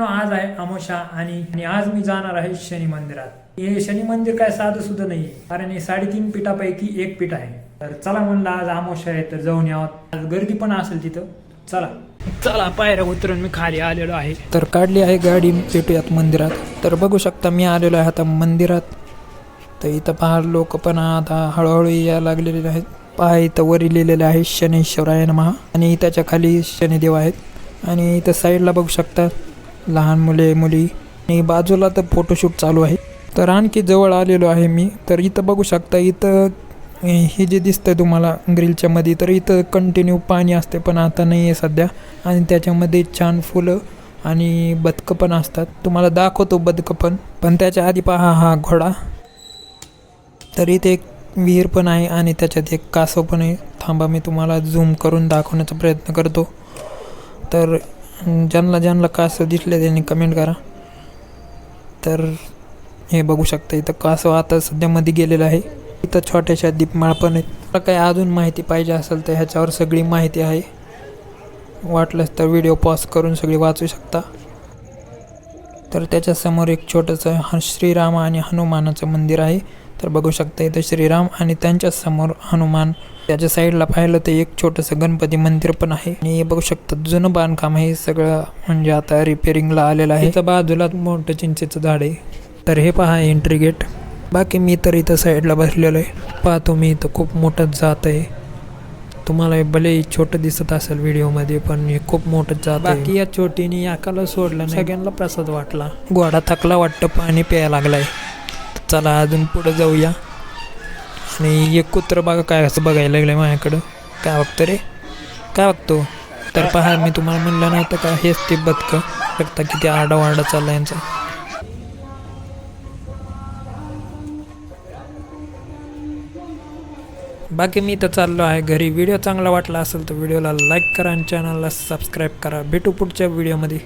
मित्रांनो आज आहे अमोशा आणि आणि आज मी जाणार आहे शनी मंदिरात. हे शनी मंदिर काय साधं सुद्धा नाही कारण हे साडेतीन पिठापैकी एक पीठ आहे. तर चला म्हणलं आज अमोशा आहे तर जाऊन यावं. आज गर्दी पण असेल तिथं. चला. चला पायऱ्या उतरून मी खाली आलेलो आहे. तर काढली आहे गाडी पेटूयात मंदिरात. तर बघू शकता मी आलेलो आहे आता मंदिरात. तर इथं पहा लोक पण आता हळूहळू यायला लागलेले आहेत. पहा इथं वरी लिहिलेलं आहे शनीश्वराय महा आणि त्याच्याखाली शनिदेव आहेत. आणि इथं साईडला बघू शकता लहान मुले मुली आणि बाजूला तर फोटोशूट चालू आहे. तर आणखी जवळ आलेलो आहे मी. तर इथं बघू शकता इथं हे जे दिसतंय तुम्हाला ग्रिलच्या मध्ये तर इथं कंटिन्यू पाणी असते पण आता नाही आहे सध्या. आणि त्याच्यामध्ये छान फुलं आणि बदकं पण असतात. तुम्हाला दाखवतो बदकं पण. पण त्याच्या आधी पहा हा घोडा. तर इथे एक विहीर पण आहे आणि त्याच्यात एक कासव पण आहे. थांबा मी तुम्हाला झूम करून दाखवण्याचा प्रयत्न करतो. तर ज्यांना ज्यांना कासव दिसले त्यांनी कमेंट करा. तर हे बघू शकता इथं कासव आता सध्या मध्ये गेलेलं आहे. इथं छोट्याशा दीपमाळ पण आहेत. काही अजून माहिती पाहिजे असेल तर ह्याच्यावर सगळी माहिती आहे. वाटलंच तर व्हिडिओ पॉज करून सगळी वाचू शकता. तर त्याच्यासमोर एक छोटंसं ह श्रीराम आणि हनुमानाचं मंदिर आहे. तर बघू शकता इथं श्रीराम आणि त्यांच्यासमोर हनुमान त्याच्या साईडला पाहिलं तर एक छोटंसं गणपती मंदिर पण आहे. आणि हे बघू शकता जुनं बांधकाम आहे सगळं म्हणजे आता रिपेरिंगला आलेलं आहे. इथं बाजूला मोठं चिंचेचं झाड आहे. तर हे पहा एंट्री गेट बाकी मी तर इथं साईडला बसलेलो आहे. पाहतो मी इथं खूप मोठं जात आहे. तुम्हाला हे भले छोटं दिसत असेल व्हिडिओमध्ये पण हे खूप मोठं जात बाकी या छोटीने याकाला सोडलं सगळ्यांना प्रसाद वाटला. गोडा थकला वाटतं पाणी प्यायला लागलाय. चला अजून पुढं जाऊया. आणि एक कुत्र बघा काय असं बघायला लागलं माझ्याकडं. काय बघतो रे? काय बघतो? तर पहा मी तुम्हाला म्हणलं नव्हतं का हेच ते बदकं बघता किती आरडावारडा चालला यांचा. बाकी मी तर चाललो आहे घरी. व्हिडिओ चांगला वाटला असेल तर व्हिडिओला लाईक करा आणि चॅनलला सबस्क्राईब करा. भेटू पुढच्या व्हिडिओमध्ये.